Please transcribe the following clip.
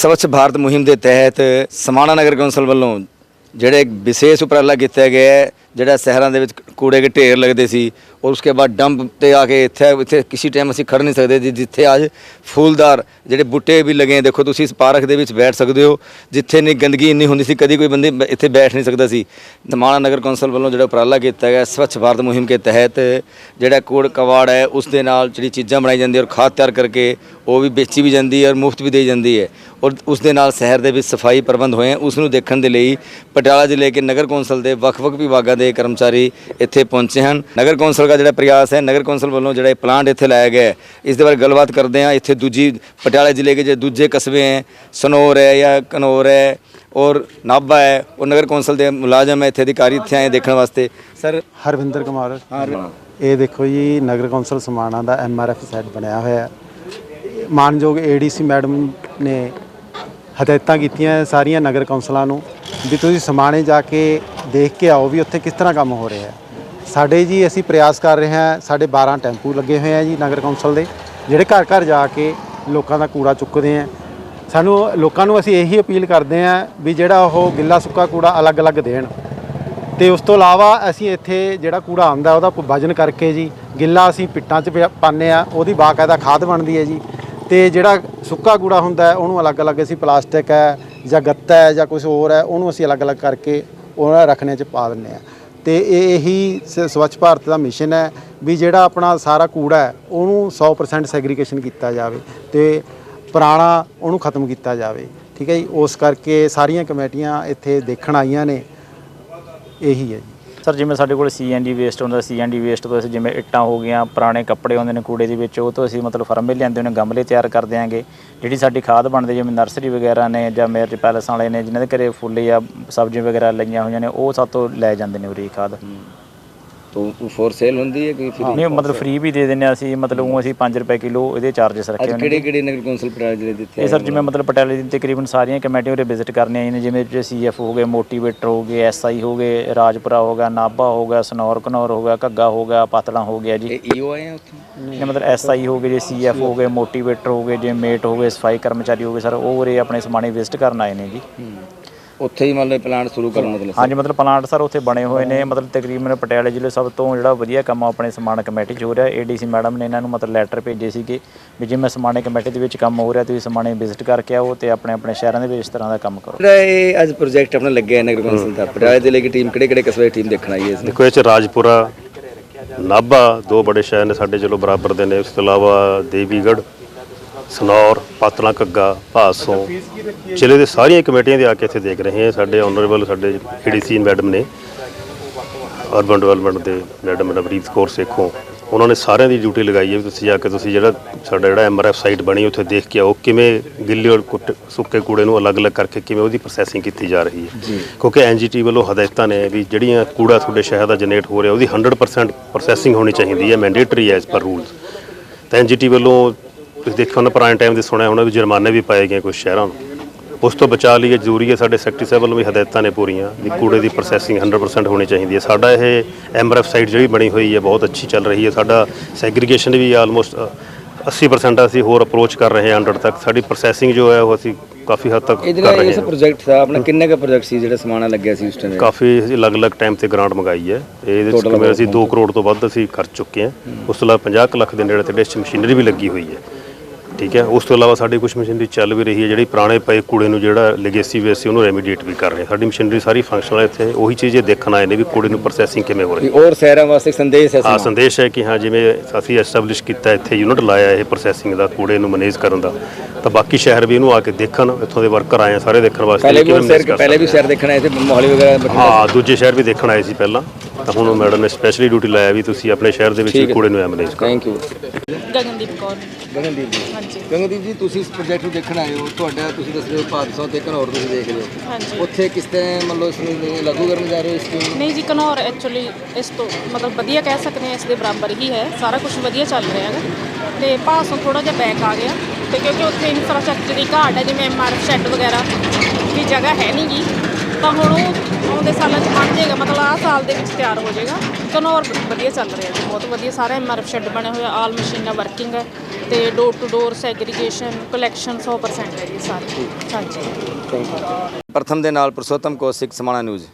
ਸਵੱਛ ਭਾਰਤ ਮੁਹਿੰਮ ਦੇ ਤਹਿਤ ਸਮਾਣਾ ਨਗਰ ਕੌਂਸਲ ਵੱਲੋਂ ਜਿਹੜੇ ਵਿਸ਼ੇਸ਼ ਉਪਰਾਲਾ ਕੀਤਾ ਗਿਆ ਹੈ ਜਿਹੜਾ ਸ਼ਹਿਰਾਂ ਦੇ ਵਿੱਚ ਕੂੜੇ ਦੇ ਢੇਰ ਲੱਗਦੇ ਸੀ, ਔਰ ਉਸਕੇ ਬਾਅਦ ਡੰਪ ਤੇ ਆ ਕੇ ਇੱਥੇ ਇੱਥੇ ਕਿਸੇ ਟਾਈਮ ਅਸੀਂ ਖੜ ਨਹੀਂ ਸਕਦੇ ਜੀ, ਜਿੱਥੇ ਅੱਜ ਫੁੱਲਦਾਰ ਜਿਹੜੇ ਬੂਟੇ ਵੀ ਲੱਗੇ ਦੇਖੋ ਤੁਸੀਂ ਇਸ ਪਾਰਕ ਦੇ ਵਿੱਚ ਬੈਠ ਸਕਦੇ ਹੋ, ਜਿੱਥੇ ਇੰਨੀ ਗੰਦਗੀ ਇੰਨੀ ਹੁੰਦੀ ਸੀ, ਕਦੀ ਕੋਈ ਬੰਦੇ ਇੱਥੇ ਬੈਠ ਨਹੀਂ ਸਕਦਾ ਸੀ। ਸਮਾਣਾ ਨਗਰ ਕੌਂਸਲ ਵੱਲੋਂ ਜਿਹੜਾ ਉਪਰਾਲਾ ਕੀਤਾ ਗਿਆ, ਸਵੱਛ ਭਾਰਤ ਮੁਹਿੰਮ ਕੇ ਤਹਿਤ ਜਿਹੜਾ ਕੂੜ ਕਵਾੜ ਹੈ, ਉਸ ਦੇ ਨਾਲ ਜਿਹੜੀ ਚੀਜ਼ਾਂ ਬਣਾਈ ਜਾਂਦੀ ਔਰ ਖਾਦ ਤਿਆਰ ਕਰਕੇ ਉਹ ਵੀ ਵੇਚੀ ਵੀ ਜਾਂਦੀ ਹੈ, ਔਰ ਮੁਫਤ ਵੀ ਦੇਈ ਜਾਂਦੀ ਹੈ। ਔਰ ਉਸ ਦੇ ਨਾਲ ਸ਼ਹਿਰ ਦੇ ਵਿੱਚ ਸਫ਼ਾਈ ਪ੍ਰਬੰਧ ਹੋਏ ਉਸ ਨੂੰ ਦੇਖਣ ਦੇ ਲਈ ਪਟਿਆਲਾ ਜ਼ਿਲ੍ਹੇ ਕੇ ਨਗਰ ਕੌਂਸਲ ਦੇ ਵੱਖ-ਵੱਖ ਵਿਭਾਗਾਂ ਦੇ ਕਰਮਚਾਰੀ ਇੱਥੇ ਪਹੁੰਚੇ ਹਨ। ਨਗਰ ਕੌਂਸਲ ਦਾ ਜਿਹੜਾ ਪ੍ਰਯਾਸ ਹੈ ਨਗਰ ਕੌਂਸਲ ਵੱਲੋਂ ਜਿਹੜਾ ਇਹ ਪਲਾਂਟ ਇੱਥੇ ਲਾਇਆ ਗਿਆ ਇਸ ਦੇ ਬਾਰੇ ਗੱਲਬਾਤ ਕਰਦੇ ਹਾਂ। ਇੱਥੇ ਦੂਜੀ ਪਟਿਆਲਾ ਜ਼ਿਲ੍ਹੇ ਕੇ ਜੇ ਦੂਜੇ ਕਸਬੇ ਹੈ ਸਨੌਰ ਹੈ ਜਾਂ ਕਨੌਰ ਹੈ ਔਰ ਨਾਭਾ ਹੈ ਉਹ ਨਗਰ ਕੌਂਸਲ ਦੇ ਮੁਲਾਜ਼ਮ ਹੈ ਇੱਥੇ ਅਧਿਕਾਰੀ ਇੱਥੇ ਆਏ ਦੇਖਣ ਵਾਸਤੇ। ਸਰ ਹਰਵਿੰਦਰ ਕੁਮਾਰ ਇਹ ਦੇਖੋ ਜੀ ਨਗਰ ਕੌਂਸਲ ਸਮਾਣਾ ਦਾ ਐਮਆਰਐਫ ਸੈੱਟ ਬਣਿਆ ਹੋਇਆ ਹੈ। ਮਾਨਯੋਗ ਏਡੀਸੀ ਮੈਡਮ ਨੇ ਹਦਾਇਤਾਂ ਕੀਤੀਆਂ ਸਾਰੀਆਂ ਨਗਰ ਕੌਂਸਲਾਂ ਨੂੰ। ਵੀ ਤੁਸੀਂ ਸਮਾਣੇ ਜਾ ਕੇ ਦੇਖ ਕੇ ਆਓ ਵੀ ਉੱਥੇ ਕਿਸ ਤਰ੍ਹਾਂ ਕੰਮ ਹੋ ਰਿਹਾ ਹੈ। ਸਾਡੇ ਜੀ ਅਸੀਂ ਪ੍ਰਯਾਸ ਕਰ ਰਹੇ ਹਾਂ, ਸਾਡੇ 12 ਟੈਂਪੂ ਲੱਗੇ ਹੋਏ ਆ ਜੀ ਨਗਰ ਕੌਂਸਲ ਦੇ, ਜਿਹੜੇ ਘਰ ਘਰ ਜਾ ਕੇ ਲੋਕਾਂ ਦਾ ਕੂੜਾ ਚੁੱਕਦੇ ਆ। ਸਾਨੂੰ ਲੋਕਾਂ ਨੂੰ ਅਸੀਂ ਇਹੀ ਅਪੀਲ ਕਰਦੇ ਹਾਂ ਵੀ ਜਿਹੜਾ ਉਹ ਗਿੱਲਾ ਸੁੱਕਾ ਕੂੜਾ ਅਲੱਗ-ਅਲੱਗ ਦੇਣ। ਤੇ ਉਸ ਤੋਂ ਇਲਾਵਾ ਅਸੀਂ ਇੱਥੇ ਜਿਹੜਾ ਕੂੜਾ ਆਉਂਦਾ ਉਹਦਾ ਵਜਨ ਕਰਕੇ ਜੀ, ਗਿੱਲਾ ਅਸੀਂ ਪਿੱਟਾਂ 'ਚ ਪਿਆ- ਪਾਉਂਦੇ ਆ ਉਹਦੀ ਬਾਕਾਇਦਾ ਖਾਦ ਬਣਦੀ ਹੈ ਜੀ। ਤੇ ਜਿਹੜਾ ਸੁੱਕਾ ਕੂੜਾ ਹੁੰਦਾ ਉਹਨੂੰ ਅਲੱਗ-ਅਲੱਗ ਅਸੀਂ ਪਲਾਸਟਿਕ ਹੈ ਜਾਂ ਗੱਤਾ ਹੈ ਜਾਂ ਕੁਝ ਹੋਰ ਹੈ, ਉਹਨੂੰ ਅਸੀਂ ਅਲੱਗ-ਅਲੱਗ ਕਰਕੇ ਉਹਨਾਂ ਰੱਖਣੇ 'ਚ ਪਾ ਦਿੰਦੇ ਆ ਤੇ ਇਹ ਇਹੀ ਸ- ਸਵੱਛ ਭਾਰਤ ਦਾ ਮਿਸ਼ਨ ਹੈ ਵੀ ਜਿਹੜਾ ਆਪਣਾ ਸਾਰਾ ਕੂੜਾ ਹੈ, ਉਹਨੂੰ 100% ਸੈਗਰੀਗੇਸ਼ਨ ਕੀਤਾ ਜਾਵੇ ਤੇ ਪੁਰਾਣਾ ਉਹਨੂੰ ਖਤਮ ਕੀਤਾ ਜਾਵੇ। ਠੀਕ ਹੈ ਜੀ? ਉਸ ਕਰਕੇ ਸਾਰੀਆਂ ਕਮੇਟੀਆਂ ਇੱਥੇ ਦੇਖਣ ਆਈਆਂ ਨੇ। ਇਹੀ ਹੈ ਜੀ। ਸਰ, ਜਿਵੇਂ ਸਾਡੇ ਕੋਲ ਸੀਐਨਡੀ ਵੇਸਟ ਹੁੰਦਾ ਸੀਐਨਡੀ ਵੇਸਟ ਤੋਂ ਅਸੀਂ ਜਿਵੇਂ ਇੱਟਾਂ ਹੋ ਗਈਆਂ, ਪੁਰਾਣੇ ਕੱਪੜੇ ਹੁੰਦੇ ਨੇ ਕੂੜੇ ਦੇ ਵਿੱਚ, ਉਹ ਤੋਂ ਅਸੀਂ ਮਤਲਬ ਫਰਮੇ ਲਿਆਂਦੇ ਨੇ, ਗਮਲੇ ਤਿਆਰ ਕਰ ਦਿਆਂਗੇ। ਜਿਹੜੀ ਸਾਡੀ ਖਾਦ ਬਣਦੀ, ਜਿਵੇਂ ਨਰਸਰੀ ਵਗੈਰਾ ਨੇ ਜਾਂ ਮੇਰਜ ਪੈਲਸ ਵਾਲੇ ਨੇ, ਜਿਨ੍ਹਾਂ ਦੇ ਘਰੇ ਫੁੱਲ ਜਾਂ ਸਬਜ਼ੀਆਂ ਵਗੈਰਾ ਲਈਆਂ ਹੋਈਆਂ ਨੇ, ਉਹ ਸਾਤੋਂ ਲੈ ਜਾਂਦੇ ਨੇ ਉਰੀ ਖਾਦ। ਤੋਂ ਫੋਰ ਸੇਲ ਹੁੰਦੀ ਹੈ ਕੋਈ ਨਹੀਂ ਮਤਲਬ ਫ੍ਰੀ ਵੀ ਦੇ ਦਿੰਦੇ ਹਾਂ ਅਸੀਂ ਮਤਲਬ ਉਹ ਅਸੀਂ 5 ਰੁਪਏ ਕਿਲੋ ਇਹਦੇ ਚਾਰजेस ਰੱਖੇ ਹੋਏ ਨੇ ਕਿਹੜੇ ਕਿਹੜੇ ਨਗਰ ਕੌਂਸਲ ਪਟਿਆਲਾ ਦੇ ਇੱਥੇ ਇਹ ਸਰ ਜਿਵੇਂ ਮਤਲਬ ਪਟਿਆਲੇ ਦੀ ਤਕਰੀਬਨ ਸਾਰੀਆਂ ਕਮੇਟੀਆਂ ਉਰੇ ਵਿਜ਼ਿਟ ਕਰਨੇ ਆਈਆਂ ਨੇ ਜਿਵੇਂ ਜੇ ਸੀਐਫ ਹੋ ਗਏ ਮੋਟੀਵੇਟਰ ਹੋ ਗਏ ਐਸਆਈ ਹੋ ਗਏ ਰਾਜਪੁਰਾ ਹੋ ਗਿਆ ਨਾਭਾ ਹੋ ਗਿਆ ਸਨੌਰ ਘਨੌਰ ਹੋ ਗਿਆ ਘੱਗਾ ਹੋ ਗਿਆ ਪਾਤਲਾ ਹੋ ਗਿਆ ਜੀ। ਇਹ ਈਓ ਆਏ ਆ ਉੱਥੇ? ਇਹ ਮਤਲਬ ਐਸਆਈ ਹੋ ਗਏ ਜੇ ਸੀਐਫ ਹੋ ਗਏ ਮੋਟੀਵੇਟਰ ਹੋ ਗਏ ਜੇ ਮੇਟ ਹੋ ਗਏ ਸਫ਼ਾਈ ਕਰਮਚਾਰੀ ਹੋ ਗਏ ਸਰ ਉਹ ਉਰੇ ਆਪਣੇ ਸਮਾਣੇ ਵਿਜ਼ਿਟ ਕਰਨ ਆਏ ਨੇ ਜੀ। ਉੱਥੇ ਹੀ ਮਤਲਬ ਪਲਾਂਟ ਸ਼ੁਰੂ ਕਰਨ ਮਤਲਬ ਹਾਂਜੀ ਮਤਲਬ ਪਲਾਂਟ ਸਰ ਉੱਥੇ ਬਣੇ ਹੋਏ ਨੇ। ਮਤਲਬ ਤਕਰੀਬਨ ਪਟਿਆਲੇ ਜ਼ਿਲ੍ਹੇ ਸਭ ਤੋਂ ਜਿਹੜਾ ਵਧੀਆ ਕੰਮ ਆਪਣੇ ਸਮਾਨ ਕਮੇਟੀ 'ਚ ਹੋ ਰਿਹਾ। ਏਡੀਸੀ ਮੈਡਮ ਨੇ ਇਹਨਾਂ ਨੂੰ ਮਤਲਬ ਲੈਟਰ ਭੇਜੇ ਸੀਗੇ ਵੀ ਜਿਵੇਂ ਸਮਾਣੇ ਕਮੇਟੀ ਦੇ ਵਿੱਚ ਕੰਮ ਹੋ ਰਿਹਾ ਤੁਸੀਂ ਸਮਾਣੇ ਵਿਜ਼ਿਟ ਕਰਕੇ ਆਓ ਤੇ ਆਪਣੇ ਆਪਣੇ ਸ਼ਹਿਰਾਂ ਦੇ ਵਿੱਚ ਇਸ ਤਰ੍ਹਾਂ ਦਾ ਕੰਮ ਕਰੋ। ਜਿਹੜਾ ਇਹ ਅੱਜ ਪ੍ਰੋਜੈਕਟ ਆਪਣਾ ਲੱਗਿਆ ਹੈ ਨਗਰ ਕੌਂਸਲ ਦਾ ਪਟਿਆਲਾ ਜ਼ਿਲ੍ਹੇ ਦੀ ਟੀਮ ਕਿਹੜੇ ਕਿਹੜੇ ਕਸਬੇ ਦੀ ਟੀਮ ਦੇਖਣ ਆਈ ਹੈ ਇਸ ਦੇਖੋ ਇਹ ਚ ਰਾਜਪੁਰਾ ਨਾਭਾ ਦੋ ਬੜੇ ਸ਼ਹਿਰ ਨੇ ਸਾਡੇ ਚਲੋ ਬਰਾਬਰ ਦੇ ਨੇ। ਉਸ ਤੋਂ ਇਲਾਵਾ ਦੇਵੀਗੜ੍ਹ ਸਨੌਰ ਪਾਤਲਾ ਘੱਗਾ ਭਾਸੋਂ ਜ਼ਿਲ੍ਹੇ ਦੇ ਸਾਰੀਆਂ ਕਮੇਟੀਆਂ ਦੇ ਆ ਕੇ ਇੱਥੇ ਦੇਖ ਰਹੇ ਹਾਂ। ਸਾਡੇ ਆਨਰੇਬਲ ਸਾਡੇ ਏਡੀਸੀ ਮੈਡਮ ਨੇ ਅਰਬਨ ਡਿਵੈਲਪਮੈਂਟ ਦੇ ਮੈਡਮ ਨਵਰੀਤ ਕੌਰ ਸੇਖੋਂ। ਉਹਨਾਂ ਨੇ ਸਾਰਿਆਂ ਦੀ ਡਿਊਟੀ ਲਗਾਈ ਹੈ ਵੀ ਤੁਸੀਂ ਜਾ ਕੇ ਤੁਸੀਂ ਜਿਹੜਾ ਸਾਡਾ ਜਿਹੜਾ ਐਮਆਰਐਫ ਸਾਈਟ ਬਣੀ ਉੱਥੇ ਦੇਖ ਕੇ ਆਓ ਕਿਵੇਂ ਗਿੱਲੇ ਔਰ ਕੁੱਟ- ਸੁੱਕੇ ਕੂੜੇ ਨੂੰ ਅਲੱਗ-ਅਲੱਗ ਕਰਕੇ ਕਿਵੇਂ ਉਹਦੀ ਪ੍ਰੋਸੈਸਿੰਗ ਕੀਤੀ ਜਾ ਰਹੀ ਹੈ। ਕਿਉਂਕਿ ਐਨਜੀਟੀ ਵੱਲੋਂ ਹਦਾਇਤਾਂ ਨੇ ਵੀ ਜਿਹੜੀਆਂ ਕੂੜਾ ਤੁਹਾਡੇ ਸ਼ਹਿਰ ਦਾ ਜਨਰੇਟ ਹੋ ਰਿਹਾ ਉਹਦੀ 100% ਪ੍ਰੋਸੈਸਿੰਗ ਹੋਣੀ ਚਾਹੀਦੀ ਹੈ ਮੈਂਡੇਟਰੀ ਹੈ ਐਸ ਪਰ ਰੂਲਸ ਤਾਂ ਐਨਜੀਟੀ ਵੱਲੋਂ ਤੁਸੀਂ ਦੇਖਿਆ ਹੋਣਾ ਪੁਰਾਣੇ ਟਾਈਮ ਦੇ ਸੁਣਿਆ ਹੋਣਾ ਵੀ ਜੁਰਮਾਨੇ ਵੀ ਪਾਏ ਗਏ ਕੁਝ ਸ਼ਹਿਰਾਂ ਨੂੰ। ਉਸ ਤੋਂ ਬਚਾ ਲਈ ਇਹ ਜ਼ਰੂਰੀ ਹੈ ਸਾਡੇ ਸੈਕਟਰੀ ਸਾਹਿਬ ਵੱਲੋਂ ਵੀ ਹਦਾਇਤਾਂ ਨੇ ਪੂਰੀਆਂ ਵੀ ਕੂੜੇ ਦੀ ਪ੍ਰੋਸੈਸਿੰਗ 100% ਹੋਣੀ ਚਾਹੀਦੀ ਹੈ। ਸਾਡਾ ਇਹ ਐਮਆਰਐਫ ਸਾਈਟ ਜਿਹੜੀ ਬਣੀ ਹੋਈ ਹੈ ਬਹੁਤ ਅੱਛੀ ਚੱਲ ਰਹੀ ਹੈ। ਸਾਡਾ ਸੈਗਰੀਗੇਸ਼ਨ ਵੀ ਆਲਮੋਸਟ 80% ਅਸੀਂ ਹੋਰ ਅਪਰੋਚ ਕਰ ਰਹੇ ਹਾਂ 100 ਤੱਕ। ਸਾਡੀ ਪ੍ਰੋਸੈਸਿੰਗ ਜੋ ਹੈ ਉਹ ਅਸੀਂ ਕਾਫੀ ਹੱਦ ਤੱਕ ਕਰ ਰਹੇ ਇਸ ਹਾਂ। ਪ੍ਰੋਜੈਕਟ ਦਾ ਆਪਣਾ ਕਿੰਨੇ ਦਾ ਪ੍ਰੋਜੈਕਟ ਸੀ ਜਿਹੜਾ ਸਮਾਨਾ ਲੱਗਿਆ ਸੀ ਉਸ ਟਾਈਮ ਕਾਫੀ ਅਸੀਂ ਅਲੱਗ-ਅਲੱਗ ਟਾਈਮ ਤੇ ਗ੍ਰਾਂਟ ਮੰਗਾਈ ਹੈ। ਇਹਦੇ ਵਿੱਚ ਅਸੀਂ 2 ਕਰੋੜ ਤੋਂ ਵੱਧ ਅਸੀਂ ਖਰਚ ਚੁੱਕੇ ਹਾਂ। ਉਸ ਤੋਂ ਇਲਾਵਾ 50 ਕੁ ਲੱਖ ਦੇ ਨੇੜੇ ਤੇ ਡਿਸਟ ਮਸ਼ੀਨਰੀ ਵੀ ਲੱਗੀ ਹੋਈ ਹੈ। ਠੀਕ ਹੈ? ਉਸ ਤੋਂ ਇਲਾਵਾ ਸਾਡੀ ਕੁਝ ਮਸ਼ੀਨਰੀ ਚੱਲ ਵੀ ਰਹੀ ਹੈ ਜਿਹੜੀ ਪੁਰਾਣੇ ਪਏ ਕੂੜੇ ਨੂੰ ਜਿਹੜਾ ਲੈਗੇਸੀ ਵੇਸੀ ਉਹਨੂੰ ਰੈਮੀਡੀਏਟ ਵੀ ਕਰ ਰਹੇ ਹਾਂ। ਸਾਡੀ ਮਸ਼ੀਨਰੀ ਸਾਰੀ ਫੰਕਸ਼ਨਲ ਹੈ ਇੱਥੇ। ਉਹੀ ਚੀਜ਼ ਇਹ ਦੇਖਣ ਆਏ ਨੇ ਵੀ ਕੂੜੇ ਨੂੰ ਪ੍ਰੋਸੈਸਿੰਗ ਕਿਵੇਂ ਹੋ ਰਹੀ ਹੈ। ਔਰ ਸ਼ਹਿਰਾਂ ਵਾਸਤੇ ਸੰਦੇਸ਼ ਹੈ ਆ ਸੰਦੇਸ਼ ਹੈ ਕਿ ਹਾਂ ਜਿਵੇਂ ਅਸੀਂ ਐਸਟੈਬਲਿਸ਼ ਕੀਤਾ ਇੱਥੇ ਯੂਨਿਟ ਲਾਇਆ ਇਹ ਪ੍ਰੋਸੈਸਿੰਗ ਦਾ ਕੂੜੇ ਨੂੰ ਮੈਨੇਜ ਕਰਨ ਦਾ। ਤਾਂ ਬਾਕੀ ਸ਼ਹਿਰ ਵੀ ਇਹਨੂੰ ਆ ਕੇ ਦੇਖਣ ਇੱਥੋਂ ਦੇ ਵਰਕਰ ਆਏ ਆ ਸਾਰੇ ਦੇਖਣ ਵਾਸਤੇ ਪਹਿਲੇ ਵੀ ਸ਼ਹਿਰ ਦੇਖਣਾ ਆਏ ਸੀ ਮੋਹਾਲੀ ਵਗੈਰਾ ਹਾਂ ਦੂਜੇ ਸ਼ਹਿਰ ਵੀ ਦੇਖਣ ਆਏ ਸੀ ਪਹਿਲਾਂ। ਤਾਂ ਹੁਣ ਮੈਡਮ ਨੇ ਸਪੈਸ਼ਲੀ ਡਿਊਟੀ ਲਾਇਆ ਵੀ ਤੁਸੀਂ ਆਪਣੇ ਸ਼ਹਿਰ ਦੇ ਵਿੱਚ ਵੀ ਕੂੜੇ ਨੂੰ ਮੈਨੇਜ ਕਰੋ ਥੈਂਕ ਯੂ ਗਗਨਦੀਪ ਕੌਰ। ਗਗਨਦੀਪ ਜੀ। ਹਾਂਜੀ। ਗਗਨਦੀਪ ਜੀ ਤੁਸੀਂ ਇਸ ਪ੍ਰੋਜੈਕਟ ਨੂੰ ਦੇਖਣ ਆਏ ਹੋ। ਤੁਹਾਡਾ ਤੁਸੀਂ ਦੱਸ ਰਹੇ ਹੋ ਭਾਦਸੋਂ ਤੇ ਘਨੌਰ ਤੁਸੀਂ ਦੇਖ ਰਹੇ ਹੋ। ਹਾਂਜੀ। ਉੱਥੇ ਕਿਸ ਤਰ੍ਹਾਂ ਮੰਨ ਲਓ ਇਸ ਨੂੰ ਲਾਗੂ ਕਰਨ ਜਾ ਰਹੇ ਹੋ ਇਸ ਸਕੀਮ ਨੂੰ? ਨਹੀਂ ਜੀ ਘਨੌਰ ਐਕਚੁਅਲੀ ਇਸ ਤੋਂ ਮਤਲਬ ਵਧੀਆ ਕਹਿ ਸਕਦੇ ਹਾਂ ਇਸ ਦੇ ਬਰਾਬਰ ਹੀ ਹੈ। ਸਾਰਾ ਕੁਝ ਵਧੀਆ ਚੱਲ ਰਿਹਾ ਹੈ ਤੇ ਭਾਸੋਂ ਥੋੜਾ ਜਿਹਾ ਬੈਕ ਆ ਗਿਆ। ਤੇ ਕਿਉਂਕਿ ਉੱਥੇ ਇਨਫਰਾਸਟ੍ਰਕਚਰ ਦੀ ਘਾਟ ਹੈ ਜਿਵੇਂ ਐਮਆਰਐਫ ਸ਼ੈੱਡ ਵਗੈਰਾ ਦੀ ਜਗ੍ਹਾ ਹੈ ਨਹੀਂ ਗੀ ਤਾਂ ਹੁਣ ਉਹ ਆਉਂਦੇ ਸਾਲਾਂ 'ਚ ਬਣ ਜਾਏਗਾ ਮਤਲਬ ਆਹ ਸਾਲ ਦੇ ਵਿੱਚ ਤਿਆਰ ਹੋ ਜਾਏਗਾ। ਕਨੌਰ ਵਧੀਆ ਚੱਲ ਰਿਹਾ ਜੀ ਬਹੁਤ ਵਧੀਆ ਸਾਰਾ ਐਮਆਰਐਫ ਸ਼ੈੱਡ ਬਣੇ ਹੋਏ ਆ ਆਲ ਮਸ਼ੀਨਾਂ ਵਰਕਿੰਗ ਹੈ ਤੇ door to door segregation collection 100% ਹੈ ਜੀ ਸਾਰੀ। ਹਾਂਜੀ। ਪ੍ਰਥਮ ਦੇ ਨਾਲ ਪੁਰਸ਼ੋਤਮ ਕੌਸ਼ਿਕ ਸਮਾਣਾ ਨਿਊਜ਼।